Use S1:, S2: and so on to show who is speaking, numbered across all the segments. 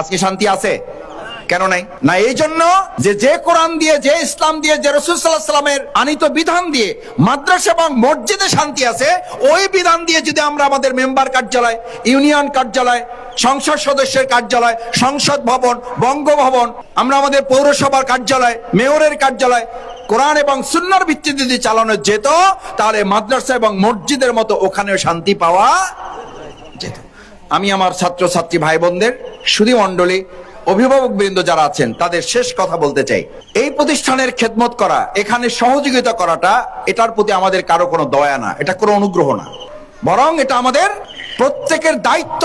S1: আজকে শান্তি আছে? কেন নাই? না, এই জন্য যে যে কোরআন দিয়ে, যে ইসলাম দিয়ে, যে রসুল সাল্লাহ সাল্লামের আনিত বিধান দিয়ে মাদ্রাসা এবং মসজিদে শান্তি আছে, ওই বিধান দিয়ে যদি আমরা আমাদের মেম্বার কার্যালয়, ইউনিয়ন কার্যালয়, সংসদ সদস্যের কার্যালয়, সংসদ ভবন, বঙ্গভবন, আমরা আমাদের পৌরসভার কার্যালয়, মেয়রের কার্যালয়, কোরআন এবং সুন্নার ভিত্তিতে যদি চালানো যেত, তাহলে মাদ্রাসা এবং মসজিদের মতো ওখানেও শান্তি পাওয়া আমি আমার ছাত্র ছাত্রী ভাই বোনদের সুধী মণ্ডলী, অভিভাবক বৃন্দ যারা আছেন, তাদের শেষ কথা বলতে চাই। এই প্রতিষ্ঠানের খেদমত করা, এখানে সহযোগিতা করাটা, এটার প্রতি আমাদের কারও কোনো দয়া না, এটা কোনো অনুগ্রহ না। বরং এটা আমাদের প্রত্যেকের দায়িত্ব।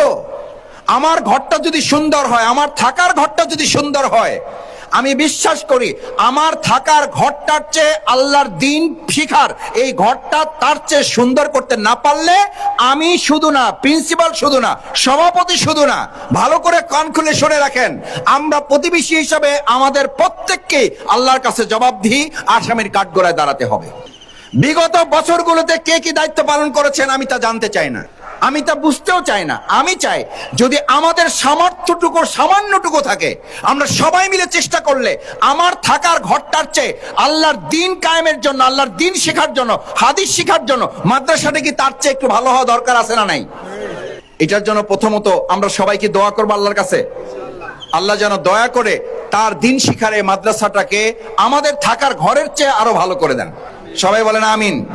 S1: আমার ঘরটা যদি সুন্দর হয়, আমার থাকার ঘরটা যদি সুন্দর হয় আমি বিশ্বাস করি, আমার থাকার ঘরটার চেয়ে আল্লাহর দিন শিখার এই ঘরটা তার চেয়ে সুন্দর করতে না পারলে আমি শুধু না প্রিন্সিপাল শুধু না, সভাপতি শুধু না, ভালো করে কান খুলে শুনে রাখেন, আমরা প্রতিবেশী হিসাবে আমাদের প্রত্যেককে আল্লাহর কাছে জবাবদিহি, আসামির কাঠগড়ায় দাঁড়াতে হবে। বিগত বছরগুলোতে কে কি দায়িত্ব পালন করেছেন আমি তা জানতে চাই না। আমি তা বুঝতেও চাই না। আমি চাই, যদি আমাদের সামর্থ্যটুকু, সামান্যটুকু থাকে, আমরা সবাই মিলে চেষ্টা করলে আমার থাকার ঘরটার চেয়ে আল্লাহর দিন কায়েমের জন্য, আল্লাহর দিন শেখার জন্য, হাদিস শেখার জন্য মাদ্রাসাটা কি তার চেয়ে একটু ভালো হওয়া দরকার আছে না নাই? এটার জন্য প্রথমত আমরা সবাইকে দোয়া করব আল্লাহর কাছে। আল্লাহ যেন দয়া করে তার দিন শিখারে মাদ্রাসাটাকে আমাদের থাকার ঘরের চেয়ে আরও ভালো করে দেন। সবাই বলেন আমিন।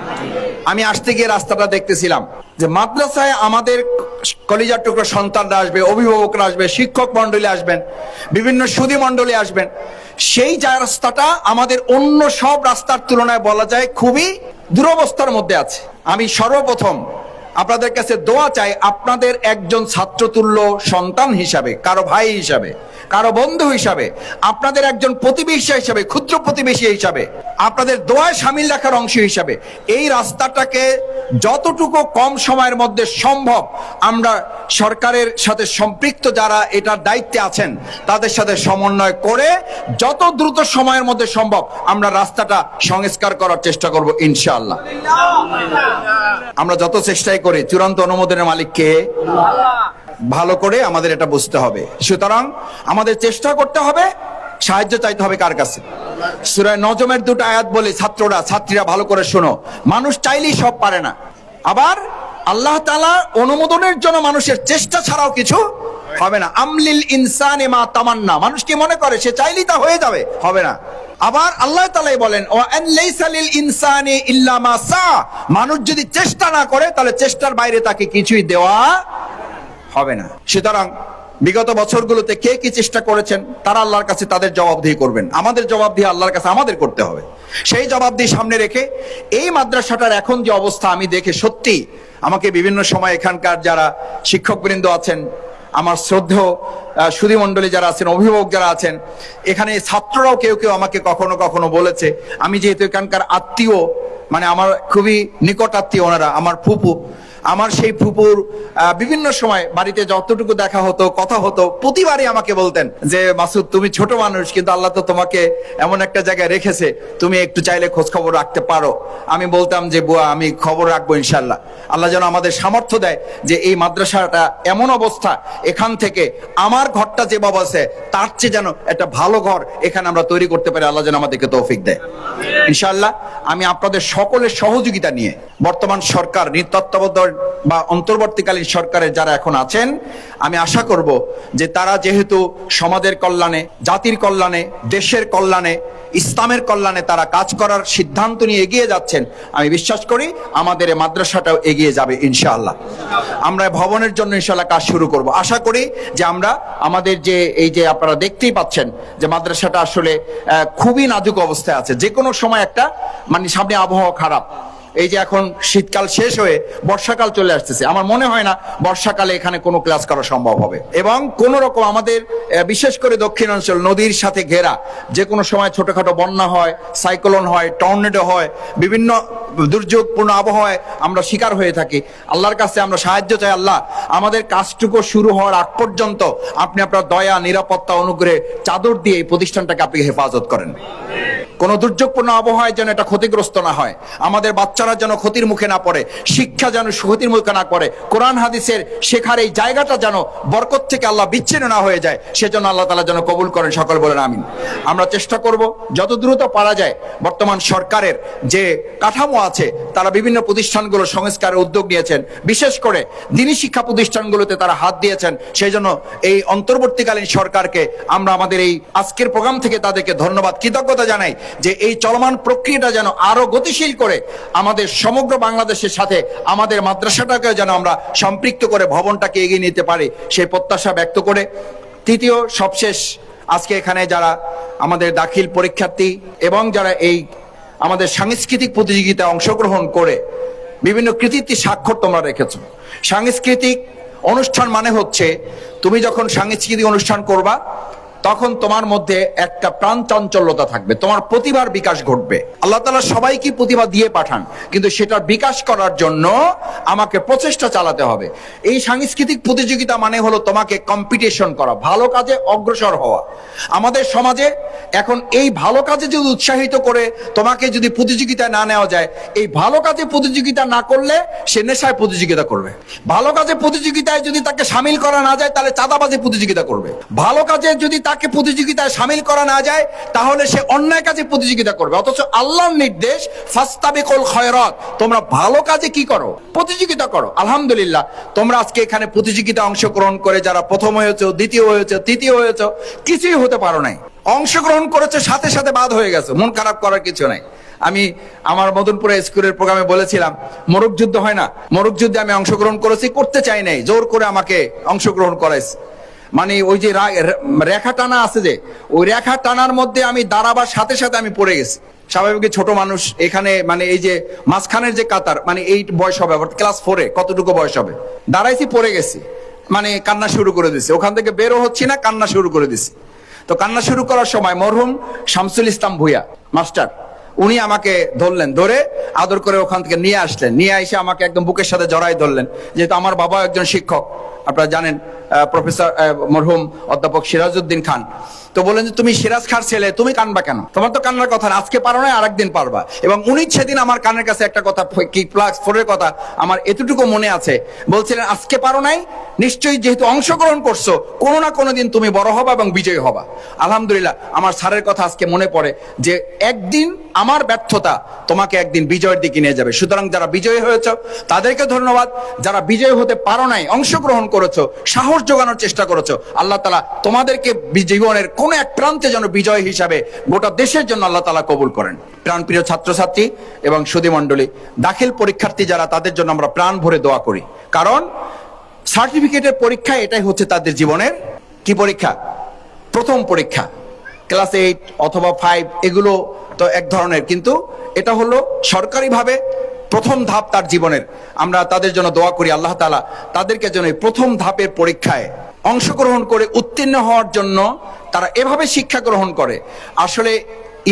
S1: আমি আসতে গিয়ে রাস্তাটা দেখতেছিলাম। যে মাদ্রাসায় আমাদের কলিজার টুকরো সন্তানরা আসবে, অভিভাবকরা আসবে, শিক্ষক মন্ডলী আসবেন, বিভিন্ন সুদী মন্ডলী আসবেন। সেই যা রাস্তাটা আমাদের অন্য সব রাস্তার তুলনায় বলা যায় খুবই দুরবস্থার মধ্যে আছে। আমি সর্বপ্রথম আপনাদের কাছে দোয়া চাই আপনাদের একজন ছাত্রতুল্য সন্তান হিসাবে, কারও ভাই হিসাবে, কারও বন্ধু হিসাবে, আপনাদের একজন প্রতিবেশী হিসাবে, ক্ষুদ্র প্রতিবেশী হিসাবে, আপনাদের দোয়ায় সামিল রাখার অংশ হিসাবে, এই রাস্তাটাকে যতটুকু কম সময়ের মধ্যে সম্ভব আমরা সরকারের সাথে সম্পৃক্ত যারা এটার দায়িত্বে আছেন, তাদের সাথে সমন্বয় করে যত দ্রুত সময়ের মধ্যে সম্ভব আমরা রাস্তাটা সংস্কার করার চেষ্টা করব ইনশাআল্লাহ। আমরা যত চেষ্টাই করি চূড়ান্ত অনুমোদনের মালিককে ভালো করে আমাদের এটা বুঝতে হবে। সুতরাং আমাদের চেষ্টা করতে হবে, সাহায্য চাইতে হবে কার কাছে? সুরায় নজমের দুটো আয়াত বলে, ছাত্ররা, ছাত্রীরা ভালো করে শোনো। মানুষ চাইলেই সব পারে না। আবার আল্লাহ তালা অনুমোদনের জন্য মানুষের চেষ্টা ছাড়াও কিছু হবে না। আমলিল ইনসানে মা তামান্না। মানুষ কি মনে করে, সে চাইলেই তা হয়ে যাবে? হবে না। আবার আল্লাহ তালাই বলেন ও ইনসানি ইল্লা সা। মানুষ যদি চেষ্টা না করে, তাহলে চেষ্টার বাইরে তাকে কিছুই দেওয়া হবে না। সুতরাং বিগত বছরগুলোতে কে কি চেষ্টা করেছেন, তারা আল্লাহর কাছে তাদের জবাবদিহি করবেন। আমাদের জবাবদিহি আল্লাহর কাছে আমাদের করতে হবে। সেই জবাবদিহি সামনে রেখে এই মাদ্রাসাটার এখন যে অবস্থা, আমি দেখে সত্যি আমাকে বিভিন্ন সময় এখানকার যারা শিক্ষকবৃন্দ আছেন আমার শ্রদ্ধেয় সুধী মণ্ডলী যারা আছেন, অভিভাবক যারা আছেন, এখানে ছাত্ররাও কেউ কেউ আমাকে কখনো কখনো বলেছে, আমি যেহেতু এখানকার আত্মীয় মানে আমার খুবই নিকট আত্মীয় ওনারা, আমার ফুপু আমার সেই ফুপুর বিভিন্ন সময় বাড়িতে যতটুকু দেখা হতো, কথা হতো, প্রতিবারই আমাকে বলতেন যে, মাসুদ, তুমি ছোট মানুষ, কিন্তু আল্লাহ তো তোমাকে এমন একটা জায়গায় রেখেছে, তুমি একটু চাইলে খোঁজ খবর রাখতে পারো। আমি বলতাম যে, বুয়া, আমি খবর রাখব ইনশাল্লাহ আল্লাহ যেন আমাদের সামর্থ্য দেয় যে, এই মাদ্রাসাটা এমন অবস্থা, এখান থেকে আমার ঘরটা যে বাবা আছে, তার চেয়ে যেন একটা ভালো ঘর এখানে আমরা তৈরি করতে পারি। আল্লাহ যেন আমাদেরকে তৌফিক দেয়। ইনশাল্লাহ আমি আপনাদের সকলের সহযোগিতা নিয়ে বর্তমান সরকার তত্ত্বাবধান বা অন্তর্বর্তীকালীন সরকারে যারা এখন আছেন, আমি আশা করব যে তারা যেহেতু সমাজের কল্যাণে, জাতির কল্যাণে, দেশের কল্যাণে ইসলামের কল্যাণে তারা কাজ করার সিদ্ধান্ত নিয়ে এগিয়ে যাচ্ছেন। আমি বিশ্বাস করি আমাদের এই মাদ্রাসাটাও এগিয়ে যাবে ইনশাআল্লাহ। আমরা ভবনের জন্য ইনশাআল্লাহ কাজ শুরু করব। আশা করি যে আমরা আমাদের যে এই যে আপনারা দেখতেই পাচ্ছেন যে মাদ্রাসাটা আসলে খুবই নাজুক অবস্থায় আছে। যে কোনো সময় একটা মানে সামনে আবহাওয়া খারাপ। এই যে এখন শীতকাল শেষ হয়ে বর্ষাকাল চলে আসতেছে। আমার মনে হয় না বর্ষাকালে এখানে কোনো ক্লাস করা সম্ভব হবে। এবং কোন রকম আমাদের বিশেষ করে দক্ষিণাঞ্চল নদীর সাথে ঘেরা, যে কোনো সময় ছোটখাটো বন্যা হয় সাইক্লোন হয় টর্নেডো হয়, বিভিন্ন দুর্যোগপূর্ণ আবহাওয়ায় আমরা শিকার হয়ে থাকি। আল্লাহর কাছে আমরা সাহায্য চাই, আল্লাহ, আমাদের কাজটুকু শুরু হওয়ার আগ পর্যন্ত আপনি আপনার দয়া, নিরাপত্তা, অনুগ্রহে চাদর দিয়ে এই প্রতিষ্ঠানটাকে আপনি হেফাজত করেন। কোনো দুর্যোগপূর্ণ আবহাওয়ায় যেন এটা ক্ষতিগ্রস্ত না হয়। আমাদের বাচ্চারা যেন ক্ষতির মুখে না পড়ে, শিক্ষা যেন ক্ষতির মুখে না পড়ে, কোরআন হাদিসের শেখার এই জায়গাটা যেন বরকত থেকে আল্লাহ বিচ্ছিন্ন না হয়ে যায়, সেজন্য আল্লাহ তালা যেন কবুল করেন, সকল বলেন আমিন। আমরা চেষ্টা করব, যত দ্রুত পারা যায়, বর্তমান সরকারের যে কাঠামো আছে, তারা বিভিন্ন প্রতিষ্ঠানগুলো সংস্কারের উদ্যোগ নিয়েছেন। বিশেষ করে দিনী শিক্ষা প্রতিষ্ঠানগুলোতে তারা হাত দিয়েছেন সেই জন্য এই অন্তর্বর্তীকালীন সরকারকে আমরা আমাদের এই আজকের প্রোগ্রাম থেকে তাদেরকে ধন্যবাদ, কৃতজ্ঞতা জানাই। যে এই চলমান প্রক্রিয়াটা যেন আরও গতিশীল করে আমাদের সমগ্র বাংলাদেশের সাথে, আমাদের মাদ্রাসাটাকে যেন আমরা সম্পৃক্ত করে ভবনটাকে এগিয়ে নিতে পারি, সেই প্রত্যাশা ব্যক্ত করে। তৃতীয়, সবশেষ, আজকে এখানে যারা আমাদের দাখিল পরীক্ষার্থী এবং যারা এই আমাদের সাংস্কৃতিক প্রতিযোগিতায় অংশগ্রহণ করে, বিভিন্ন কৃতিত্বের স্বাক্ষর তোমরা রেখেছ। সাংস্কৃতিক অনুষ্ঠান মানে হচ্ছে, তুমি যখন সাংস্কৃতিক অনুষ্ঠান করবা তখন তোমার মধ্যে একটা প্রাণ চাঞ্চল্যতা থাকবে। তোমার প্রতিভার বিকাশ ঘটবে। আল্লাহ তালা সবাইকে প্রতিভা দিয়ে পাঠান, কিন্তু সেটার বিকাশ করার জন্য আমাকে প্রচেষ্টা চালাতে হবে। এই সাংস্কৃতিক প্রতিযোগিতা মানে হলো তোমাকে কম্পিটিশন করা, ভালো কাজে অগ্রসর হওয়া। আমাদের সমাজে এখন এই ভালো কাজে যদি উৎসাহিত করে তোমাকে যদি প্রতিযোগিতায় না নেওয়া যায়, এই ভালো কাজে প্রতিযোগিতা না করলে সে নেশায় প্রতিযোগিতা করবে। ভালো কাজে প্রতিযোগিতায় যদি তাকে সামিল করা না যায়, তাহলে চাঁদাবাজে প্রতিযোগিতা করবে। ভালো কাজে যদি তাকে প্রতিযোগিতায় সামিল করা না যায়, তাহলে সে অন্যায় কাজে প্রতিযোগিতা করবে। অথচ আল্লাহর নির্দেশ, ফাস্তাবিকুল খয়রাত। তোমরা ভালো কাজে কি করো? প্রতিযোগিতা করো। আলহামদুলিল্লাহ, তোমরা আজকে এখানে প্রতিযোগিতা অংশগ্রহণ করে যারা প্রথম হয়েছে, দ্বিতীয় হয়েছে, তৃতীয় হয়েছে, কিছুই হতে পারো নাই। অংশগ্রহণ করেছে, সাথে সাথে বাদ হয়ে গেছে। মন খারাপ করার কিছু নাই। আমি আমার মদনপুরে স্কুলের প্রোগ্রামে বলেছিলাম, মোরগ যুদ্ধ হয় না। মোরগ যুদ্ধে আমি অংশগ্রহণ করেছি, করতে চাই নাই। জোর করে আমাকে অংশগ্রহণ করাইছে মানে ওই যে রেখা টানা আছে যে, ওই রেখা টানার মধ্যে আমি দাঁড়াবার সাথে সাথে আমি পড়ে গেছি। স্বাভাবিক ছোট মানুষ এখানে মানে এই যে মাঝখানের যে কাতার মানে এই বয়স হবে, অর্থাৎ ক্লাস ফোরে কতটুকু বয়স হবে? দাঁড়াইছি, পড়ে গেছি। মানে কান্না শুরু করে দিছি। ওখান থেকে বেরো হচ্ছি না, কান্না শুরু করে দিছি। তো কান্না শুরু করার সময় মরহুম শামসুল ইসলাম ভুইয়া, মাস্টার, উনি আমাকে ধরলেন, ধরে আদর করে ওখান থেকে নিয়ে আসলেন। নিয়ে এসে আমাকে একদম বুকের সাথে জড়াই ধরলেন। যেহেতু আমার বাবা একজন শিক্ষক আপনারা জানেন প্রফেসর মরহুম অধ্যাপক সিরাজউদ্দিন খান। তো বললেন যে, তুমি সিরাজ খার ছেলে, তুমি কানবা কেন? তোমার তো কান্নার কথা আজকে পারো না, আরেকদিন পারবা। এবং উনি সেদিন আমার কানের কাছে একটা কথা কি প্লাস ফোরের কথা, আমার এতটুকু মনে আছে। বলছিলেন, আজকে পারো নাই, নিশ্চয়ই যেহেতু অংশগ্রহণ করছ, কোনো না কোনো দিন তুমি বড় হবা এবং বিজয়ী হবা। আলহামদুলিল্লাহ, আমার স্যারের কথা আজকে মনে পড়ে যে, একদিন আমার ব্যর্থতা তোমাকে একদিন বিজয়ের দিকে নিয়ে যাবে। সুতরাং যারা বিজয়ী হয়েছ, তাদেরকে ধন্যবাদ। যারা বিজয়ী হতে পারো নাই, অংশগ্রহণ করেছ, সাহস যোগানোর চেষ্টা করেছ, আল্লাহ তালা তোমাদেরকে জীবনের কোনো এক প্রান্তে যেন বিজয় হিসাবে গোটা দেশের জন্য আল্লাহ তালা কবুল করেন। প্রাণপ্রিয় ছাত্রছাত্রী এবং সুদী মণ্ডলী দাখিল পরীক্ষার্থী যারা, তাদের জন্য আমরা প্রাণ ভরে দোয়া করি। কারণ সার্টিফিকেটের পরীক্ষা এটাই হচ্ছে তাদের জীবনের কি পরীক্ষা? প্রথম পরীক্ষা। ক্লাস এইট অথবা ফাইভ, এগুলো তো এক ধরনের। কিন্তু এটা হলো সরকারিভাবে প্রথম ধাপ তার জীবনের। আমরা তাদের জন্য দোয়া করি, আল্লাহ তালা তাদেরকে যেন এই প্রথম ধাপের পরীক্ষায় অংশগ্রহণ করে উত্তীর্ণ হওয়ার জন্য তারা এভাবে শিক্ষা গ্রহণ করে। আসলে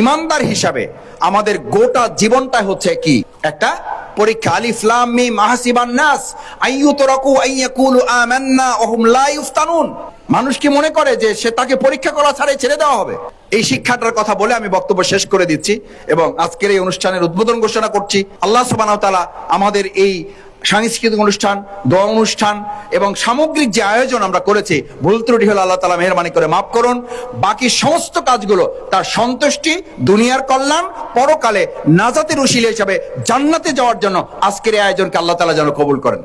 S1: ইমানদার হিসাবে আমাদের গোটা জীবনটা হচ্ছে কি? একটা পরীক্ষা। আলিফ, লাম, মিম, আহসিবান নাস। আইয়ুতরাকু আইয়াকুলু আমান্না ওহুম লা ইফতানুন মানুষ কি মনে করে যে সে তাকে পরীক্ষা করা ছাড়াই ছেড়ে দেওয়া হবে? এই শিক্ষাটার কথা বলে আমি বক্তব্য শেষ করে দিচ্ছি এবং আজকের এই অনুষ্ঠানের উদ্বোধন ঘোষণা করছি। আল্লাহ সুবহানাহু ওয়া তাআলা আমাদের এই সাংস্কৃতিক অনুষ্ঠান, দোয়া অনুষ্ঠান এবং সামগ্রিক যে আয়োজন আমরা করেছি, ভুল ত্রুটি হলে আল্লাহ তালা মেহরবানি করে মাফ করুন। বাকি সমস্ত কাজগুলো তার সন্তুষ্টি, দুনিয়ার কল্যাণ, পরকালে নাজাতের উশিলে হিসাবে জান্নাতে যাওয়ার জন্য আজকের এই আয়োজনকে আল্লাহ তালা যেন কবুল করেন।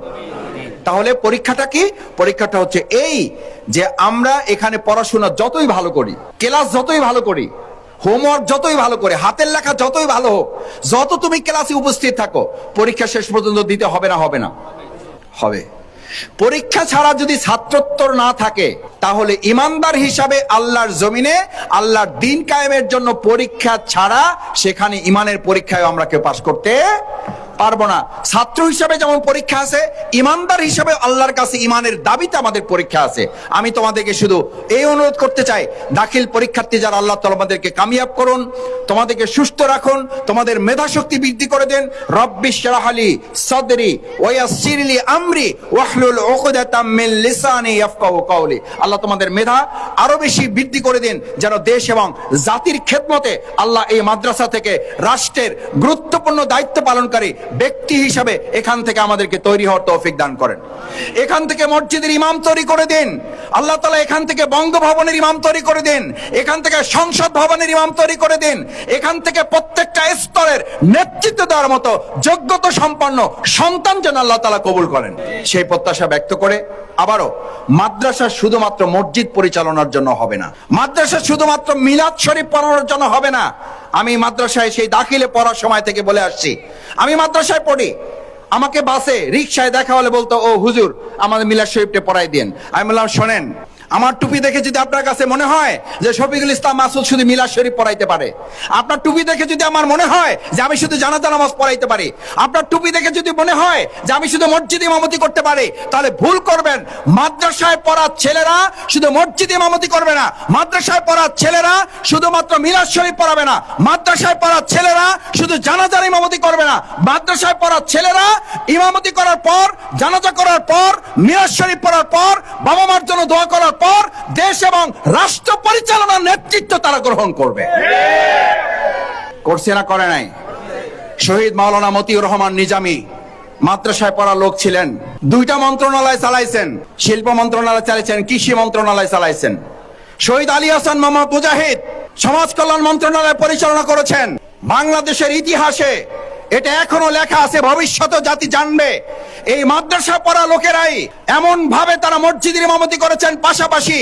S1: তাহলে পরীক্ষাটা কি? পরীক্ষাটা হচ্ছে এই যে আমরা এখানে পড়াশোনা যতই ভালো করি, ক্লাস যতই ভালো করি, হোমওয়ার্ক যতই ভালো করে, হাতের লেখা যতই ভালো হোক, যত তুমি ক্লাসে উপস্থিত থাকো, পরীক্ষা শেষ পর্যন্ত দিতে হবে না হবে না? হবে। পরীক্ষা ছাড়া যদি ছাত্রোত্তর না থাকে, তাহলে ইমানদার হিসাবে আল্লাহর জমিনে, আল্লাহর দিন কায়েমের জন্য পরীক্ষা ছাড়া সেখানে ইমানের পরীক্ষায় আমরা কেউ পাশ করতে পারব না। ছাত্র হিসাবে যেমন পরীক্ষা আছে, ইমানদার হিসাবে আল্লাহর কাছে ইমানের দাবিতে আমাদের পরীক্ষা আছে। আমি তোমাদেরকে শুধু এই অনুরোধ করতে চাই, দাখিল পরীক্ষার্থী যারা আল্লাহ তোমাদেরকে কামিয়াব করুন, তোমাদেরকে সুস্থ রাখুন, তোমাদের মেধা শক্তি বৃদ্ধি করে দেন। রব্বি শারাহালি সদরি ওয়াসিরলি আমরি ওয়াহলুল উকদাতাম মিন লিসানি ইয়াফকাহু কওলি আল্লাহ তোমাদের মেধা আরও বেশি বৃদ্ধি করে দিন, যেন দেশ এবং জাতির খেদমতে আল্লাহ এই মাদ্রাসা থেকে রাষ্ট্রের গুরুত্বপূর্ণ দায়িত্ব পালনকারী ব্যক্তি হিসাবে এখান থেকে আমাদেরকে তৈরি হওয়ার তৌফিক দান করেন। এখান থেকে মসজিদের ইমাম তৈরি করে দিন। আল্লাহ তালা এখান থেকে বঙ্গভবনের ইমাম তৈরি করে দিন। এখান থেকে সংসদ ভবনের ইমাম তৈরি করে দিন। এখান থেকে প্রত্যেকটা স্তরের নেতৃত্ব দেওয়ার মতো যোগ্যতা সম্পন্ন সন্তান যেন আল্লাহ তালা কবুল করেন। সেই প্রত্যাশা ব্যক্ত করে আবারও, মাদ্রাসা শুধুমাত্র মসজিদ পরিচালনার জন্য হবে না। মাদ্রাসা শুধুমাত্র মিলাদ শরীফ পড়ানোর জন্য হবে না। আমি মাদ্রাসায় সেই দাখিলে পড়ার সময় থেকে বলে আসছি। আমি মাদ্রাসায় পড়ি। আমাকে বাসে রিক্সায় দেখা হলে বলতো, ও হুজুর, আমাদের মিলাদ শরীফটা পড়াই দেন আমি বললাম, শোনেন আমার টুপি দেখে যদি আপনার কাছে মনে হয় যে শফিকুল ইসলাম মাসুদ শুধু মিলাদ শরীফ পড়াইতে পারে, আপনার টুপি দেখে যদি আমার মনে হয় যে আমি শুধু জানাজা নামাজ পড়াইতে পারি, আপনার টুপি দেখে যদি মনে হয় যে আমি শুধু মসজিদ ইমামতি করতে পারি, তাহলে ভুল করবেন। মাদ্রাসায় পড়া ছেলেরা শুধু মসজিদ ইমামতি করবে না, মাদ্রাসায় পড়া ছেলেরা শুধুমাত্র মিলাদ শরীফ পড়াবে না, মাদ্রাসায় পড়া ছেলেরা শুধু জানাজার ইমামতি করবে না, মাদ্রাসায় পড়া ছেলেরা ইমামতি করার পর, জানাজা করার পর মিরাজ শরীফ পড়ার পর বাবা মার জন্য দোয়া করার পর, দেশ এবং রাষ্ট্র পরিচালনার নেতৃত্ব তারা গ্রহণ করবে। করছে না করে নাই। শহীদ মাওলানা মতিউর রহমান নিজামী মাদ্রাসায় পড়া লোক ছিলেন। দুইটা মন্ত্রণালয় চালাইছেন। শিল্প মন্ত্রণালয় চালাইছেন, কৃষি মন্ত্রণালয় চালাইছেন। শহীদ আলী হাসান, মোহাম্মদ মুজাহিদ সমাজ কল্যাণ মন্ত্রণালয় পরিচালনা করেছেন। বাংলাদেশের ইতিহাসে এটা এখনও লেখা আছে ভবিষ্যতে জাতি জানবে। এই মাদ্রাসা পড়া লোকেরাই এমন ভাবে তারা মসজিদের ইমামতি করেছেন। পাশাপাশি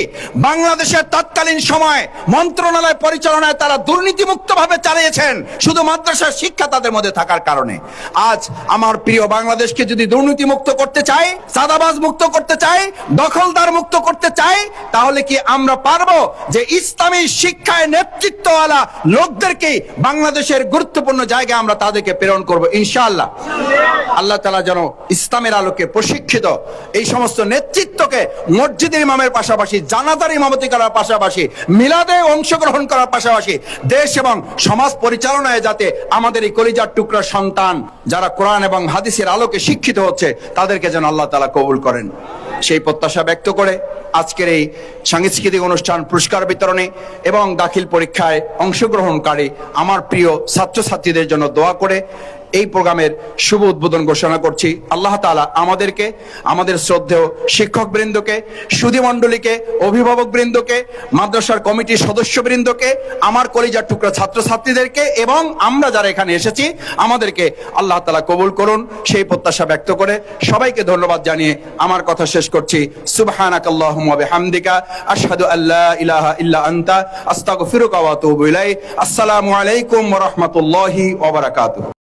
S1: বাংলাদেশের তৎকালীন সময় মন্ত্রণালয় পরিচালনায় তারা দুর্নীতিমুক্ত ভাবে চালিয়েছেন। শুধু মাদ্রাসার শিক্ষা তাদের মধ্যে থাকার কারণে। আজ আমার প্রিয় বাংলাদেশকে যদি দুর্নীতি মুক্ত করতে চাই, সাদাবাজ মুক্ত করতে চাই, দখলদার মুক্ত করতে চাই, তাহলে কি আমরা পারব যে ইসলামী শিক্ষায় নেতৃত্বওয়ালা লোকদেরকে বাংলাদেশের গুরুত্বপূর্ণ জায়গায় আমরা তাদেরকে প্রেরণ করব? ইনশাআল্লাহ। আল্লাহ তালা যেন ইসলামের আলোকে প্রশিক্ষিত। এই সমস্ত নেতৃত্বকে মসজিদের ইমামের পাশাপাশি জানাদার ইমামতি করার পাশাপাশি, মিলাদে অংশগ্রহণ করার পাশাপাশি দেশ এবং সমাজ পরিচালনায় যাতে আমাদের এই কলিজার টুকরা সন্তান, যারা কোরআন এবং হাদিসের আলোকে শিক্ষিত হচ্ছে, তাদেরকে যেন আল্লাহ তালা কবুল করেন। সেই প্রত্যাশা ব্যক্ত করে আজকের এই সাংস্কৃতিক অনুষ্ঠান পুরস্কার বিতরণে এবং দাখিল পরীক্ষায় অংশগ্রহণকারী আমার প্রিয় ছাত্রছাত্রীদের জন্য দোয়া করে এই প্রোগ্রামের শুভ উদ্বোধন ঘোষণা করছি। আল্লাহ তালা আমাদেরকে, আমাদের শ্রদ্ধেয় শিক্ষক বৃন্দকে সুধী মণ্ডলীকে অভিভাবক বৃন্দকে মাদ্রাসার কমিটির সদস্য বৃন্দকে আমার কলিজার টুকরা ছাত্রছাত্রীদেরকে এবং আমরা যারা এখানে এসেছি, আমাদেরকে আল্লাহ তাআলা কবুল করুন। সেই প্রত্যাশা ব্যক্ত করে সবাইকে ধন্যবাদ জানিয়ে আমার কথা শেষ করছি, সুবহানাকাল্লাহুম্মা বিহামদিকা, আশহাদু আল্লা ইলাহা ইল্লা আনতা, আস্তাগফিরুকা ওয়া আতুবু ইলাইক। আসসালামু আলাইকুম ওয়া রাহমাতুল্লাহি ওয়া বারাকাতুহু।